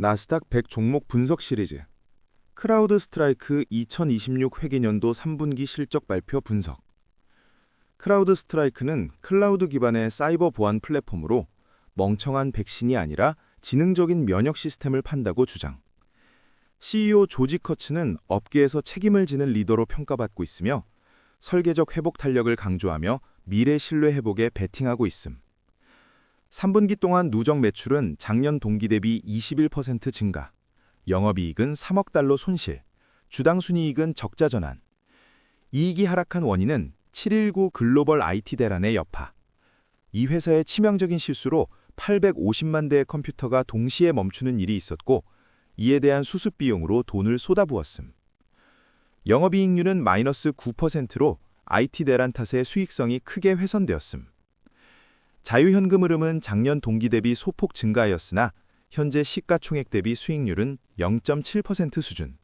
나스닥 100 종목 분석 시리즈 크라우드 스트라이크 2026 회계년도 3분기 실적 발표 분석 크라우드 스트라이크는 클라우드 기반의 사이버 보안 플랫폼으로 멍청한 백신이 아니라 지능적인 면역 시스템을 판다고 주장. CEO 조지 커츠는 업계에서 책임을 지는 리더로 평가받고 있으며 설계적 회복 탄력을 강조하며 미래 신뢰 회복에 베팅하고 있음. 3분기 동안 누적 매출은 작년 동기 대비 21% 증가, 영업이익은 3억 달러 손실, 주당 순이익은 적자 전환. 이익이 하락한 원인은 719 글로벌 IT 대란의 여파. 이 회사의 치명적인 실수로 850만 대의 컴퓨터가 동시에 멈추는 일이 있었고 이에 대한 수습 비용으로 돈을 쏟아부었음. 영업이익률은 마이너스 9%로 IT 대란 탓에 수익성이 크게 훼손되었음. 자유현금 흐름은 작년 동기 대비 소폭 증가하였으나 현재 시가총액 대비 수익률은 0.7% 수준.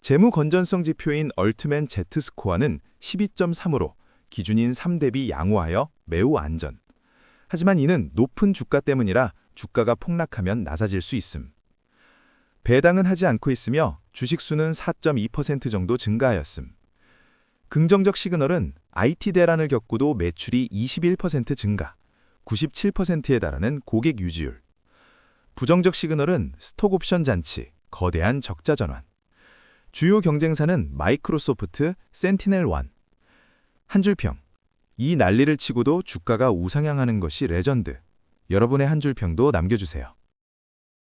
재무 건전성 지표인 얼트맨 Z스코어는 12.3으로 기준인 3 대비 양호하여 매우 안전. 하지만 이는 높은 주가 때문이라 주가가 폭락하면 낮아질 수 있음. 배당은 하지 않고 있으며 주식수는 4.2% 정도 증가하였음. 긍정적 시그널은 IT 대란을 겪고도 매출이 21% 증가, 97%에 달하는 고객 유지율. 부정적 시그널은 스톡 옵션 잔치, 거대한 적자 전환. 주요 경쟁사는 마이크로소프트, 센티넬1. 한 줄평. 이 난리를 치고도 주가가 우상향하는 것이 레전드. 여러분의 한 줄평도 남겨주세요.